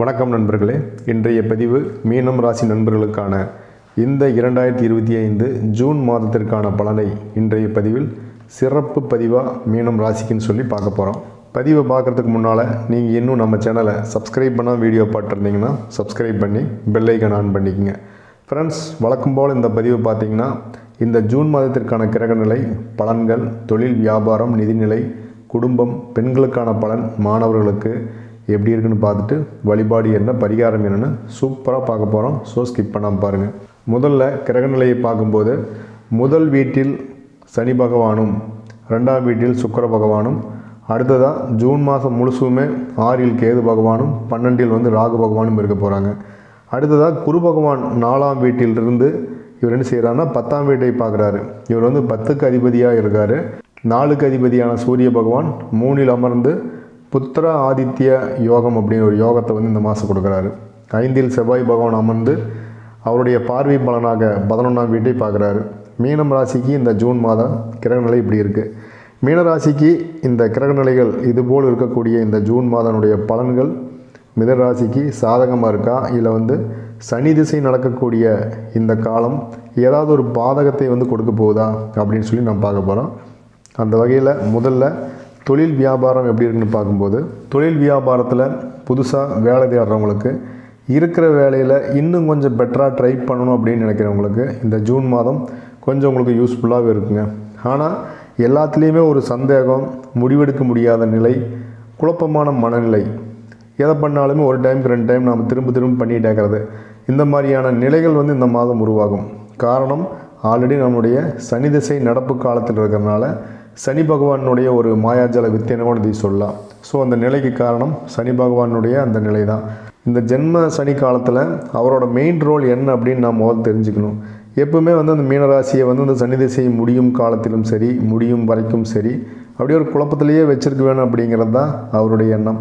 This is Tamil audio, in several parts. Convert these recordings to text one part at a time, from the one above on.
வணக்கம் நண்பர்களே. இன்றைய பதிவு மீனம் ராசி நண்பர்களுக்கான இந்த இரண்டாயிரத்தி இருபத்தி ஐந்து ஜூன் மாதத்திற்கான பலனை இன்றைய பதிவில் சிறப்பு பதிவாக மீனம் ராசிக்குன்னு சொல்லி பார்க்க போகிறோம் பதிவை பார்க்குறதுக்கு முன்னால் நீங்கள் இன்னும் நம்ம சேனலை சப்ஸ்கிரைப் பண்ணால் வீடியோ பார்த்துருந்தீங்கன்னா சப்ஸ்கிரைப் பண்ணி பெல்லைக்கன் ஆன் பண்ணிக்கங்க. ஃப்ரெண்ட்ஸ் வழக்கம் போல் இந்த பதிவு பார்த்திங்கன்னா இந்த ஜூன் மாதத்திற்கான கிரகநிலை பலன்கள் தொழில் வியாபாரம் நிதிநிலை குடும்பம் பெண்களுக்கான பலன் மாணவர்களுக்கு எப்படி இருக்குன்னு பார்த்துட்டு வழிபாடு என்ன பரிகாரம் என்னென்னு சூப்பராக பார்க்க போகிறோம் ஸோ ஸ்கிப் பண்ணாமல் பாருங்கள் முதல்ல கிரகநிலையை பார்க்கும்போது முதல் வீட்டில் சனி பகவானும் ரெண்டாம் வீட்டில் சுக்கர பகவானும் அடுத்ததாக ஜூன் மாதம் முழுசுமே ஆறில் கேது பகவானும் பன்னெண்டில் வந்து ராகு பகவானும் இருக்க போகிறாங்க அடுத்ததாக குரு பகவான் நாலாம் வீட்டிலிருந்து இவர் என்ன செய்கிறாருன்னா பத்தாம் வீட்டை பார்க்குறாரு. இவர் வந்து பத்துக்கு அதிபதியாக இருக்கார். நாலுக்கு அதிபதியான சூரிய பகவான் மூணில் அமர்ந்து புத்திர ஆதித்ய யோகம் அப்படின்னு ஒரு யோகத்தை வந்து இந்த மாதம் கொடுக்குறாரு. ஐந்தில் செவ்வாய் பகவான் அமர்ந்து அவருடைய பார்வை பலனாக பதினொன்றாம் வீட்டை பார்க்குறாரு. மீனம் ராசிக்கு இந்த ஜூன் மாதம் கிரகநிலை இப்படி இருக்குது மீனராசிக்கு இந்த கிரகநிலைகள் இதுபோல் இருக்கக்கூடிய இந்த ஜூன் மாதனுடைய பலன்கள் மிதராசிக்கு சாதகமாக இருக்கா? இல்லை வந்து சனி திசை நடக்கக்கூடிய இந்த காலம் ஏதாவது ஒரு பாதகத்தை வந்து கொடுக்க போகுதா? அப்படின்னு சொல்லி நம்ம பார்க்க போகிறோம் அந்த வகையில் முதல்ல தொழில் வியாபாரம் எப்படி இருக்குன்னு பார்க்கும்போது தொழில் வியாபாரத்தில் புதுசாக வேலை தேடுறவங்களுக்கு இருக்கிற வேலையில் இன்னும் கொஞ்சம் பெட்டராக ட்ரை பண்ணணும் அப்படின்னு நினைக்கிறவங்களுக்கு இந்த ஜூன் மாதம் கொஞ்சம் உங்களுக்கு யூஸ்ஃபுல்லாகவே இருக்குங்க. ஆனால் எல்லாத்துலேயுமே ஒரு சந்தேகம் முடிவெடுக்க முடியாத நிலை குழப்பமான மனநிலை. எதை பண்ணாலுமே ஒரு டைமுக்கு ரெண்டு டைம் நாம் திரும்ப திரும்ப பண்ணிகிட்டே இருக்கிறது. இந்த மாதிரியான நிலைகள் வந்து இந்த மாதம் உருவாகும். காரணம் ஆல்ரெடி நம்முடைய சனி திசை நடப்பு காலத்தில் இருக்கிறனால சனி பகவானுடைய ஒரு மாயாஜல வித்தியனை கூட இதை சொல்லலாம். ஸோ அந்த நிலைக்கு காரணம் சனி பகவானுடைய அந்த நிலை தான் இந்த ஜென்ம சனி காலத்தில் அவரோட மெயின் ரோல் என்ன அப்படின்னு நாம் முதல்ல தெரிஞ்சுக்கணும். எப்பவுமே வந்து அந்த மீனராசியை வந்து இந்த சனி திசையை முடியும் காலத்திலும் சரி முடியும் வரைக்கும் சரி அப்படியே ஒரு குழப்பத்திலேயே வச்சிருக்க வேணும் அப்படிங்கிறது தான் அவருடைய எண்ணம்.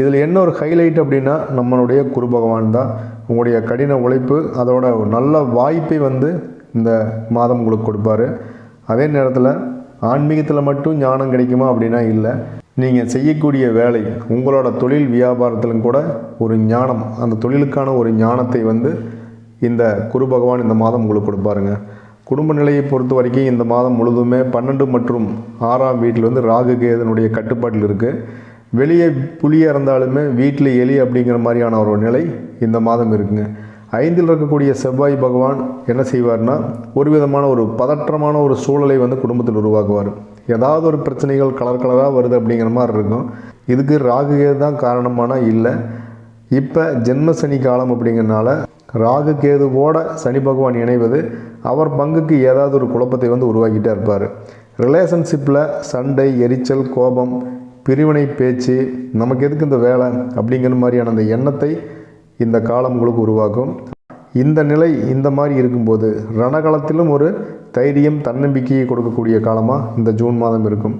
இதில் என்ன ஒரு ஹைலைட் அப்படின்னா நம்மளுடைய குரு பகவான் தான். உங்களுடைய கடின உழைப்பு அதோட நல்ல வாய்ப்பை வந்து இந்த மாதம் உங்களுக்கு கொடுப்பாரு. அதே நேரத்தில் ஆன்மீகத்தில் மட்டும் ஞானம் கிடைக்குமா அப்படின்னா இல்லை. நீங்கள் செய்யக்கூடிய வேலை உங்களோட தொழில் வியாபாரத்திலும் கூட ஒரு ஞானம் அந்த தொழிலுக்கான ஒரு ஞானத்தை வந்து இந்த குரு பகவான் இந்த மாதம் உங்களுக்கு கொடுப்பாருங்க. குடும்ப நிலையை பொறுத்த வரைக்கும் இந்த மாதம் முழுதுமே பன்னெண்டு மற்றும் ஆறாம் வீட்டில் வந்து ராகு கேதனுடைய கட்டுப்பாட்டில் இருக்குது வெளியே புளியாக இருந்தாலுமே வீட்டில் எலி அப்படிங்கிற மாதிரியான ஒரு நிலை இந்த மாதம் இருக்குங்க. ஐந்தில் இருக்கக்கூடிய செவ்வாய் பகவான் என்ன செய்வார்னா ஒரு விதமான ஒரு பதற்றமான ஒரு சூழலை வந்து குடும்பத்தில் உருவாக்குவார். ஏதாவது ஒரு பிரச்சனைகள் கலர் கலராக வருது அப்படிங்கிற மாதிரி இருக்கும். இதுக்கு ராகு கேது தான் காரணமானால் இல்லை. இப்போ ஜென்ம சனி காலம் அப்படிங்கிறனால ராகு கேதுவோட சனி பகவான் இணைவது அவர் பங்குக்கு ஏதாவது ஒரு குழப்பத்தை வந்து உருவாக்கிட்டே இருப்பார். ரிலேஷன்ஷிப்பில் சண்டை எரிச்சல் கோபம் பிரிவினை பேச்சு நமக்கு எதுக்கு இந்த வேலை அப்படிங்கிற மாதிரியான அந்த எண்ணத்தை இந்த காலம் உங்களுக்கு உருவாக்கும் இந்த நிலை இந்த மாதிரி இருக்கும்போது ரணகாலத்திலும் ஒரு தைரியம் தன்னம்பிக்கையை கொடுக்கக்கூடிய காலமாக இந்த ஜூன் மாதம் இருக்கும்.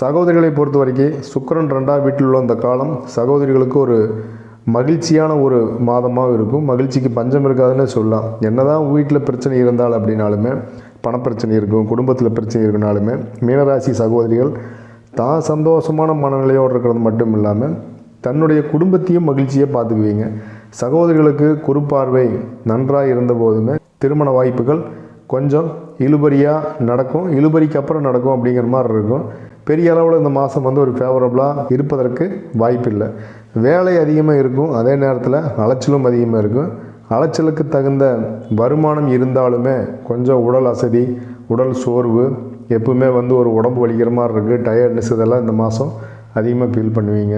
சகோதரிகளை பொறுத்த வரைக்கும் சுக்கரன் ரெண்டாம் வீட்டில் உள்ள அந்த காலம் சகோதரிகளுக்கு ஒரு மகிழ்ச்சியான ஒரு மாதமாக இருக்கும். மகிழ்ச்சிக்கு பஞ்சம் இருக்காதுன்னு சொல்லலாம். என்னதான் வீட்டில் பிரச்சனை இருந்தால் அப்படின்னாலுமே பணப்பிரச்சனை இருக்கும் குடும்பத்தில் பிரச்சனை இருக்குனாலுமே மீனராசி சகோதரிகள் தான் சந்தோஷமான மனநிலையோடு இருக்கிறது மட்டும் இல்லாமல் தன்னுடைய குடும்பத்தையும் மகிழ்ச்சியாக பார்த்துக்குவீங்க. சகோதரிகளுக்கு குறுப்பார்வை நன்றாக இருந்த போதுமே திருமண வாய்ப்புகள் கொஞ்சம் இழுபறியாக நடக்கும். இழுபறிக்கு அப்புறம் நடக்கும் அப்படிங்கிற மாதிரி இருக்கும். பெரிய அளவில் இந்த மாதம் வந்து ஒரு ஃபேவரபுளாக இருப்பதற்கு வாய்ப்பில்லை. வேலை அதிகமாக இருக்கும். அதே நேரத்தில் அலைச்சலும் அதிகமாக இருக்கும். அலைச்சலுக்கு தகுந்த வருமானம் இருந்தாலுமே கொஞ்சம் உடல் அசதி உடல் சோர்வு எப்பவுமே வந்து ஒரு உடம்பு வலிக்கிற மாதிரி இருக்குது டயர்ட்னஸ் இதெல்லாம் இந்த மாதம் அதிகமாக ஃபீல் பண்ணுவீங்க.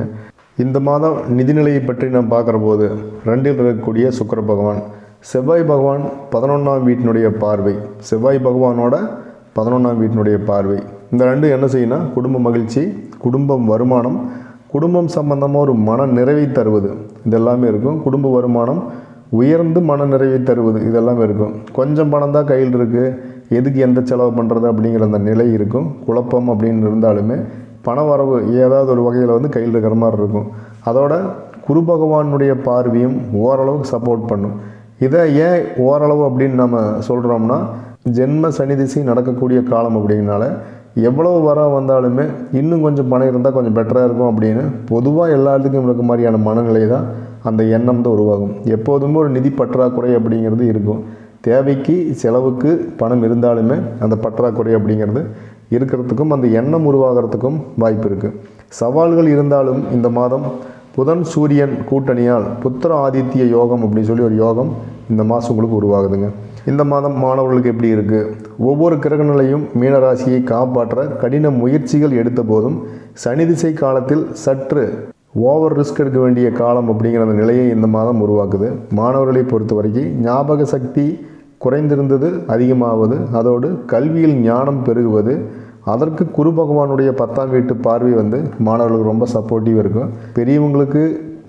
இந்த மாதம் நிதிநிலையை பற்றி நாம் பார்க்குற போது ரெண்டில் இருக்கக்கூடிய சுக்கர பகவான். செவ்வாய் பகவான் பதினொன்றாம் வீட்டினுடைய பார்வை. செவ்வாய் பகவானோட பதினொன்றாம் வீட்டினுடைய பார்வை. இந்த ரெண்டும் என்ன செய்யணும் குடும்ப மகிழ்ச்சி குடும்பம் வருமானம் குடும்பம் சம்பந்தமாக ஒரு மன நிறைவை தருவது. இதெல்லாமே இருக்கும். குடும்ப வருமானம் உயர்ந்து மன நிறைவை தருவது. இதெல்லாமே இருக்கும். கொஞ்சம் பணம் தான் கையில் இருக்குது எதுக்கு எந்த செலவு பண்ணுறது அப்படிங்கிற அந்த நிலை இருக்கும். குழப்பம் அப்படின்னு இருந்தாலுமே பண வரவு ஏதாவது ஒரு வகையில் வந்து கையில் இருக்கிற மாதிரி இருக்கும். அதோட குரு பகவானுடைய பார்வையும் ஓரளவுக்கு சப்போர்ட் பண்ணும். இதை ஏன் ஓரளவு அப்படின்னு நம்ம சொல்கிறோம்னா ஜென்ம சனி திசை நடக்கக்கூடிய காலம் அப்படிங்கனால எவ்வளவு வர வந்தாலுமே இன்னும் கொஞ்சம் பணம் இருந்தால் கொஞ்சம் பெட்டராக இருக்கும் அப்படின்னு பொதுவாக எல்லாத்துக்கும் இருக்க மாதிரியான மனநிலை தான் அந்த எண்ணம் தான் உருவாகும். எப்போதுமே ஒரு நிதி பற்றாக்குறை அப்படிங்கிறது இருக்கும். தேவைக்கு செலவுக்கு பணம் இருந்தாலுமே அந்த பற்றாக்குறை அப்படிங்கிறது இருக்கிறதுக்கும் அந்த எண்ணம் உருவாகிறதுக்கும் வாய்ப்பு இருக்குது சவால்கள் இருந்தாலும் இந்த மாதம் புதன் சூரியன் கூட்டணியால் புத்திர ஆதித்ய யோகம் அப்படின்னு சொல்லி ஒரு யோகம் இந்த மாதம் உங்களுக்கு உருவாகுதுங்க. இந்த மாதம் மாணவர்களுக்கு எப்படி இருக்குது ஒவ்வொரு கிரகநிலையும் மீனராசியை காப்பாற்ற கடின முயற்சிகள் எடுத்த போதும் சனி திசை காலத்தில் சற்று ஓவர் ரிஸ்க் எடுக்க வேண்டிய காலம் அப்படிங்கிற அந்த நிலையை இந்த மாதம் உருவாக்குது. மாணவர்களை பொறுத்த வரைக்கும் ஞாபக சக்தி குறைந்திருந்தது அதிகமாவது. அதோடு கல்வியில் ஞானம் பெருகுவது. அதற்கு குரு பகவானுடைய பத்தாம் வீட்டு பார்வை வந்து மாணவர்களுக்கு ரொம்ப சப்போர்ட்டிவ் இருக்கும். பெரியவங்களுக்கு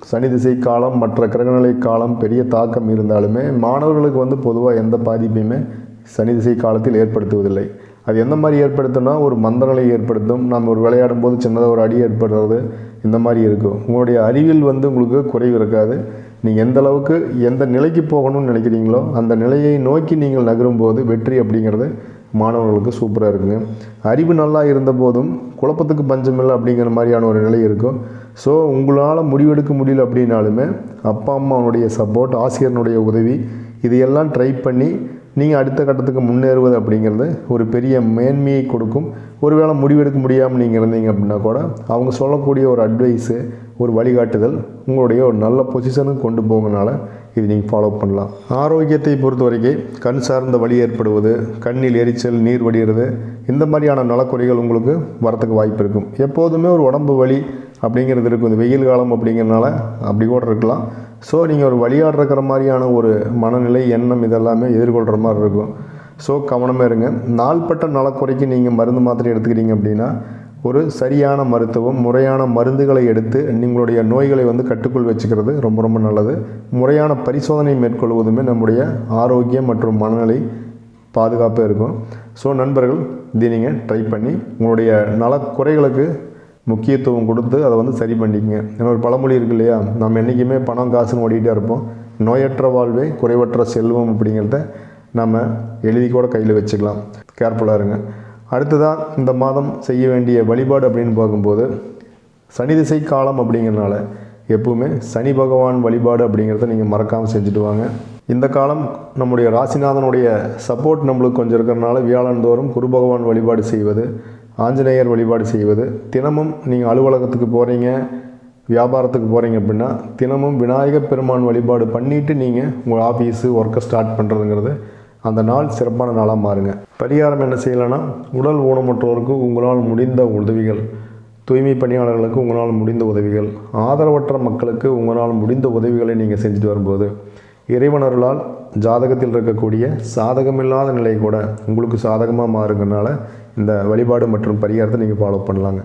சனி திசை காலம் மற்ற கிரகநிலை காலம் பெரிய தாக்கம் இருந்தாலுமே மாணவர்களுக்கு வந்து பொதுவாக எந்த பாதிப்பையுமே சனி திசை காலத்தில் ஏற்படுத்துவதில்லை. அது எந்த மாதிரி ஏற்படுத்தும்னா ஒரு மந்தநிலை ஏற்படுத்தும். நம்ம ஒரு விளையாடும் போது சின்னதாக ஒரு அடி ஏற்படுறது இந்த மாதிரி இருக்கும். உங்களுடைய அறிவில் வந்து உங்களுக்கு குறைவு இருக்காது. நீங்கள் எந்த அளவுக்கு எந்த நிலைக்கு போகணும்னு நினைக்கிறீங்களோ அந்த நிலையை நோக்கி நீங்கள் நகரும்போது வெற்றி அப்படிங்கிறது மாணவர்களுக்கு சூப்பராக இருக்குங்க. அறிவு நல்லா இருந்த போதும் குழப்பத்துக்கு பஞ்சமில்லை அப்படிங்கிற மாதிரியான ஒரு நிலை இருக்கும். ஸோ உங்களால் முடிவெடுக்க முடியல அப்படின்னாலுமே அப்பா அம்மாவுடைய சப்போர்ட் ஆசிரியனுடைய உதவி இதையெல்லாம் ட்ரை பண்ணி நீங்கள் அடுத்த கட்டத்துக்கு முன்னேறுவது அப்படிங்கிறது ஒரு பெரிய மேன்மையை கொடுக்கும். ஒருவேளை முடிவெடுக்க முடியாமல் நீங்கள் இருந்தீங்க அப்படின்னா கூட அவங்க சொல்லக்கூடிய ஒரு அட்வைஸு ஒரு வழிகாட்டுதல். உங்களுடைய ஒரு நல்ல பொசிஷனுக்கு கொண்டு போங்கனால இது நீங்கள் ஃபாலோ பண்ணலாம். ஆரோக்கியத்தை பொறுத்த வரைக்கும் கண் சார்ந்த வழி ஏற்படுவது கண்ணில் எரிச்சல் நீர் வடிகிறது இந்த மாதிரியான நலக்குறைகள் உங்களுக்கு வரத்துக்கு வாய்ப்பு இருக்கும். எப்போதுமே ஒரு உடம்பு வலி அப்படிங்கிறது இருக்கும். இந்த வெயில் காலம் அப்படிங்கிறனால அப்படி கூட இருக்கலாம். ஸோ நீங்கள் ஒரு வழியாடுற மாதிரியான ஒரு மனநிலை எண்ணம் இதெல்லாமே எதிர்கொள்கிற மாதிரி இருக்கும். ஸோ கவனமாக இருங்க. நாள்பட்ட நலக்குறைக்கு நீங்கள் மருந்து மாத்திரை எடுத்துக்கிறீங்க அப்படின்னா ஒரு சரியான மருத்துவம் முறையான மருந்துகளை எடுத்து நீங்களுடைய நோய்களை வந்து கட்டுக்குள் வச்சுக்கிறது ரொம்ப ரொம்ப நல்லது. முறையான பரிசோதனை மேற்கொள்வதுமே நம்முடைய ஆரோக்கியம் மற்றும் மனநிலை பாதுகாப்பாக இருக்கும். ஸோ நண்பர்கள் இதை நீங்கள் ட்ரை பண்ணி உங்களுடைய நலக்குறைகளுக்கு முக்கியத்துவம் கொடுத்து அதை வந்து சரி பண்ணிக்கங்க. ஏன்னா ஒரு பழமொழி இருக்கு இல்லையா? நம்ம என்றைக்குமே பணம் காசுன்னு ஓடிக்கிட்டே இருப்போம். நோயற்ற வாழ்வே குறைவற்ற செல்வம் அப்படிங்கிறத நம்ம எழுதி கூட கையில் வச்சுக்கலாம். கேர்ஃபுல்லாக இருங்க. அடுத்ததாக இந்த மாதம் செய்ய வேண்டிய வழிபாடு அப்படின்னு பார்க்கும்போது சனி திசை காலம் அப்படிங்கிறனால எப்பவுமே சனி பகவான் வழிபாடு அப்படிங்கிறத நீங்கள் மறக்காமல் செஞ்சுட்டு வாங்க. இந்த காலம் நம்முடைய ராசிநாதனுடைய சப்போர்ட் நம்மளுக்கு கொஞ்சம் இருக்கிறனால வியாழந்தோறும் குரு பகவான் வழிபாடு செய்வது ஆஞ்சநேயர் வழிபாடு செய்வது. தினமும் நீங்கள் அலுவலகத்துக்கு போகிறீங்க வியாபாரத்துக்கு போகிறீங்க அப்படின்னா தினமும் விநாயகப் பெருமான் வழிபாடு பண்ணிவிட்டு நீங்கள் உங்கள் ஆஃபீஸு ஒர்க்கை ஸ்டார்ட் பண்ணுறதுங்கிறது அந்த நாள் சிறப்பான நாளாக மாறுங்க. பரிகாரம் என்ன செய்யலைன்னா உடல் ஊனமுற்றோருக்கு உங்களால் முடிந்த உதவிகள் தூய்மை பணியாளர்களுக்கு உங்களால் முடிந்த உதவிகள் ஆதரவற்ற மக்களுக்கு உங்களால் முடிந்த உதவிகளை நீங்கள் செஞ்சுட்டு வரும்போது இறைவனர்களால் ஜாதகத்தில் இருக்கக்கூடிய சாதகமில்லாத நிலை கூட உங்களுக்கு சாதகமாக மாறுங்கிறனால இந்த வழிபாடு மற்றும் பரிகாரத்தை நீங்கள் ஃபாலோ பண்ணலாங்க.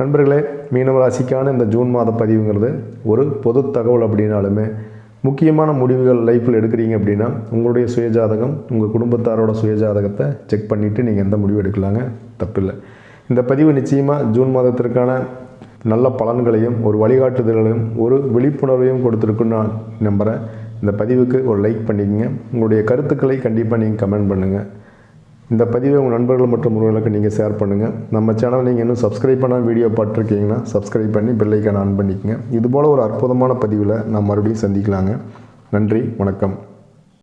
நண்பர்களே மீனவ ராசிக்கான இந்த ஜூன் மாத பதிவுங்கிறது ஒரு பொது தகவல் அப்படின்னாலுமே முக்கியமான முடிவுகள் லைஃப்பில் எடுக்கிறீங்க அப்படின்னா உங்களுடைய சுயஜாதகம் உங்கள் குடும்பத்தாரோட சுயஜாதகத்தை செக் பண்ணிவிட்டு நீங்கள் எந்த முடிவு எடுக்கலாங்க? தப்பில்லை. இந்த பதிவு நிச்சயமாக ஜூன் மாதத்திற்கான நல்ல பலன்களையும் ஒரு வழிகாட்டுதல்களையும் ஒரு விழிப்புணர்வையும் கொடுத்துருக்குன்னு நான் நம்புகிறேன் இந்த பதிவுக்கு ஒரு லைக் பண்ணிக்கங்க. உங்களுடைய கருத்துக்களை கண்டிப்பாக நீங்கள் கமெண்ட் பண்ணுங்கள் இந்த பதிவை உங்கள் நண்பர்கள் மற்றும் உறவுகளுக்கு நீங்கள் ஷேர் பண்ணுங்கள் நம்ம சேனல் நீங்கள் இன்னும் சப்ஸ்கிரைப் பண்ண வீடியோ பார்த்துருக்கீங்கன்னா சப்ஸ்கிரைப் பண்ணி பெல்லைக்கான ஆன் பண்ணிக்கங்க. இதுபோல் ஒரு அற்புதமான பதிவில் நான் மறுபடியும் சந்திக்கலாங்க. நன்றி வணக்கம்.